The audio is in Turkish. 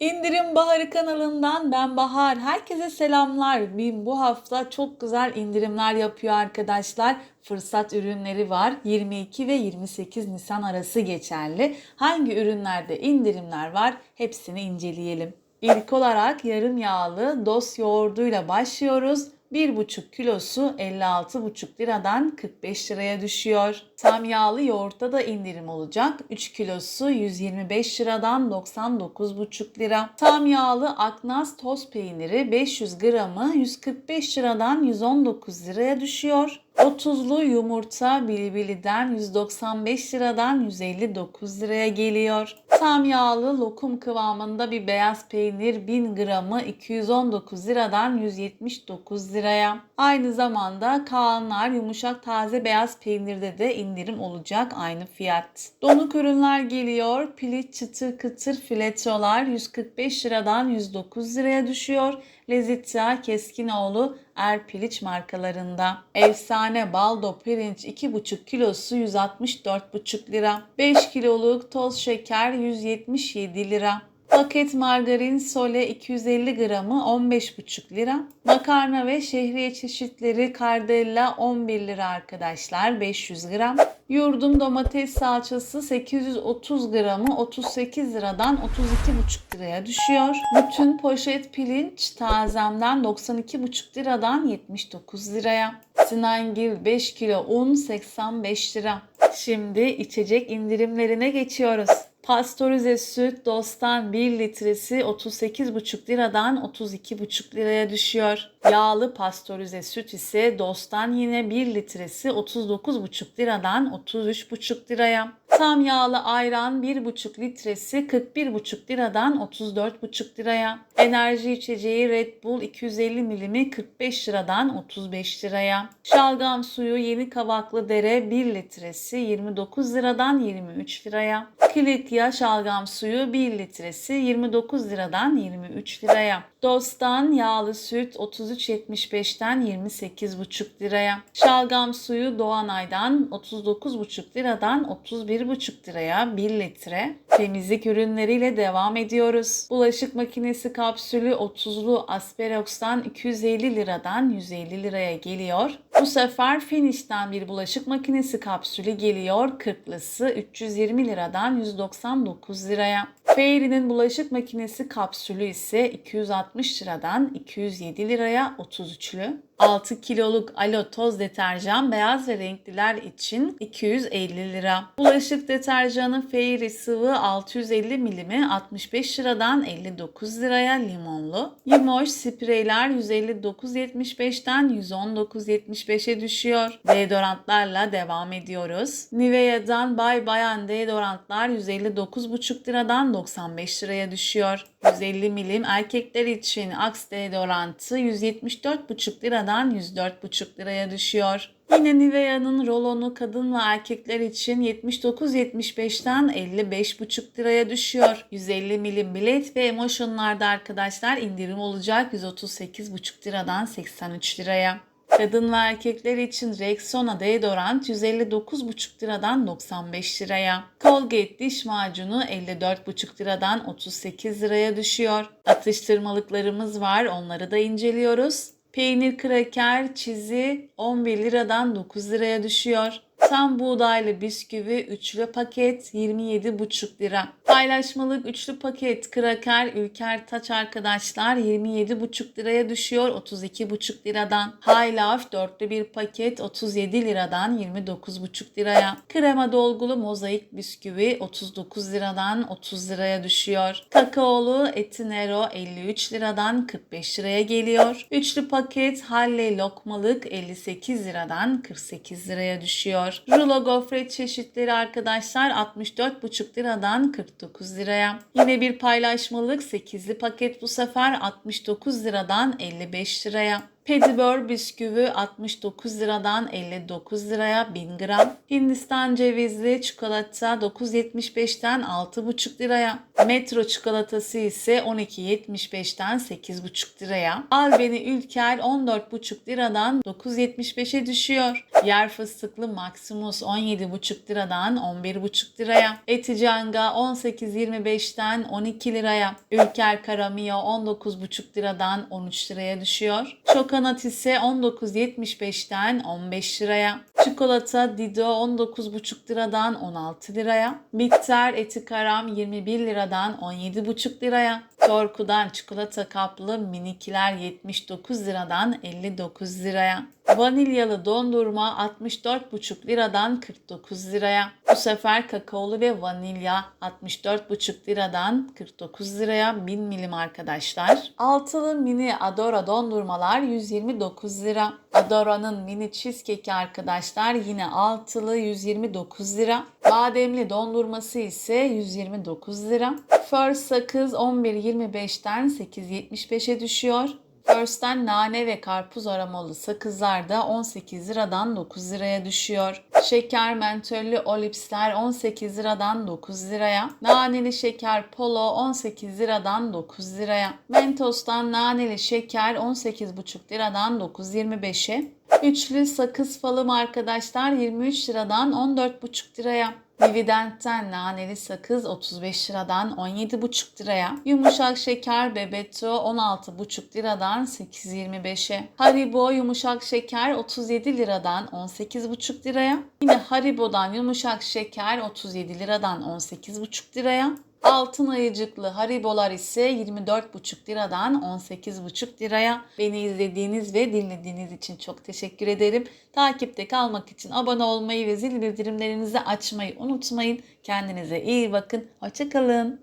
İndirim Baharı kanalından ben Bahar. Herkese selamlar. BİM bu hafta çok güzel indirimler yapıyor arkadaşlar. Fırsat ürünleri var. 22 ve 28 Nisan arası geçerli. Hangi ürünlerde indirimler var? Hepsini inceleyelim. İlk olarak yarım yağlı dos yoğurduyla başlıyoruz. 1,5 kilosu 56,5 liradan 45 liraya düşüyor. Tam yağlı yoğurtta da indirim olacak. 3 kilosu 125 liradan 99,5 lira. Tam yağlı Aknaz toz peyniri 500 gramı 145 liradan 119 liraya düşüyor. 30'lu yumurta Bilibili'den 195 liradan 159 liraya geliyor. Tam yağlı lokum kıvamında bir beyaz peynir 1000 gramı 219 liradan 179 liraya. Aynı zamanda Kaanlar yumuşak taze beyaz peynirde de indirim olacak aynı fiyat. Donuk ürünler geliyor. Piliç çıtır kıtır filetolar 145 liradan 109 liraya düşüyor. Lezzetça Keskinoğlu Erpiliç markalarında. Efsane baldo pirinç 2,5 kilosu 164,5 lira. 5 kiloluk toz şeker 177 lira. Paket margarin sole 250 gramı 15,5 lira. Makarna ve şehriye çeşitleri kardella 11 lira arkadaşlar 500 gram. Yurdum domates salçası 830 gramı 38 liradan 32,5 liraya düşüyor. Bütün poşet pirinç tazemden 92,5 liradan 79 liraya. Sinangil 5 kilo un 85 lira. Şimdi içecek indirimlerine geçiyoruz. Pastörize süt Dostan 1 litresi 38,5 liradan 32,5 liraya düşüyor. Yağlı pastörize süt ise Dostan yine 1 litresi 39,5 liradan 33,5 liraya. Tam yağlı ayran 1,5 litresi 41,5 liradan 34,5 liraya. Enerji içeceği Red Bull 250 milimi 45 liradan 35 liraya. Şalgam suyu yeni kavaklı dere 1 litresi 29 liradan 23 liraya. Klikya şalgam suyu 1 litresi 29 liradan 23 liraya. Dostan yağlı süt 33.75'ten 28,5 liraya. Şalgam suyu Doğanay'dan 39,5 liradan 31,5 liraya 1 litre. Temizlik ürünleriyle devam ediyoruz. Bulaşık makinesi kapsülü 30'lu Asperox'tan 250 liradan 150 liraya geliyor. Bu sefer Finish'ten bir bulaşık makinesi kapsülü geliyor. 40'lısı 320 liradan 199 liraya. Fairy'nin bulaşık makinesi kapsülü ise 260 liradan 207 liraya 33'lü. 6 kiloluk alo toz deterjan beyaz ve renkliler için 250 lira. Bulaşık deterjanı Fairy sıvı 650 milimi 65 liradan 59 liraya limonlu. Yimoş spreyler 159.75'ten 119.75'e düşüyor. Deodorantlarla devam ediyoruz. Nivea'dan Bay Bayan deodorantlar 159,5 liradan 95 liraya düşüyor. 150 milim erkekler için Axe deodorantı 174,5 liradan 104,5 liraya düşüyor. Yine Nivea'nın rolonu kadın ve erkekler için 79.75'ten 55,5 liraya düşüyor. 150 milim bilet ve emotionlarda arkadaşlar indirim olacak 138,5 liradan 83 liraya. Kadın ve erkekler için Rexona deodorant 159,5 liradan 95 liraya. Colgate diş macunu 54,5 liradan 38 liraya düşüyor. Atıştırmalıklarımız var onları da inceliyoruz. Peynir kraker çizi 11 liradan 9 liraya düşüyor. Tam buğdaylı bisküvi üçlü paket 27,5 lira. Paylaşmalık üçlü paket kraker Ülker Taç arkadaşlar 27,5 liraya düşüyor 32,5 liradan. Life dörtlü bir paket 37 liradan 29,5 liraya. Krema dolgulu mozaik bisküvi 39 liradan 30 liraya düşüyor. Kakaolu Etinero 53 liradan 45 liraya geliyor. Üçlü paket Halle lokmalık 58 liradan 48 liraya düşüyor. Rulo gofret çeşitleri arkadaşlar 64,5 liradan 49 liraya. Yine bir paylaşmalık 8'li paket bu sefer 69 liradan 55 liraya. Petibör bisküvi 69 liradan 59 liraya 1000 gram. Hindistan cevizli çikolata 9.75'ten 6,5 liraya. Metro çikolatası ise 12.75'ten 8,5 liraya. Albeni Ülker 14,5 liradan 9.75'e düşüyor. Yer fıstıklı Maximus 17,5 liradan 11,5 liraya. Eticanga 18.25'ten 12 liraya. Ülker Karamio 19,5 liradan 13 liraya düşüyor. Çokonat ise 19.75'ten 15 liraya. Çikolata Dido 19,5 liradan 16 liraya. Bitter eti karam 21 liradan 17,5 liraya. Torku'dan çikolata kaplı minikiler 79 liradan 59 liraya. Vanilyalı dondurma 64,5 liradan 49 liraya. Bu sefer kakaolu ve vanilya 64,5 liradan 49 liraya 1000 milim arkadaşlar. Altılı mini Adora dondurmalar 129 lira. Adora'nın mini cheesecake arkadaşlar yine altılı 129 lira. Bademli dondurması ise 129 lira. First sakız 11.25'ten 8.75'e düşüyor. First'ten nane ve karpuz aromalı sakızlar da 18 liradan 9 liraya düşüyor. Şeker mentollü olipsler 18 liradan 9 liraya. Naneli şeker polo 18 liradan 9 liraya. Mentos'tan naneli şeker 18,5 liradan 9.25'e. Üçlü sakız falım arkadaşlar 23 liradan 14,5 liraya. Dividend'den naneli sakız 35 liradan 17,5 liraya. Yumuşak şeker Bebeto 16,5 liradan 8,25'e. Haribo yumuşak şeker 37 liradan 18,5 liraya. Yine Haribo'dan yumuşak şeker 37 liradan 18,5 liraya. Altın ayıcıklı haribolar ise 24,5 liradan 18,5 liraya. Beni izlediğiniz ve dinlediğiniz için çok teşekkür ederim. Takipte kalmak için abone olmayı ve zil bildirimlerinizi açmayı unutmayın. Kendinize iyi bakın. Hoşçakalın.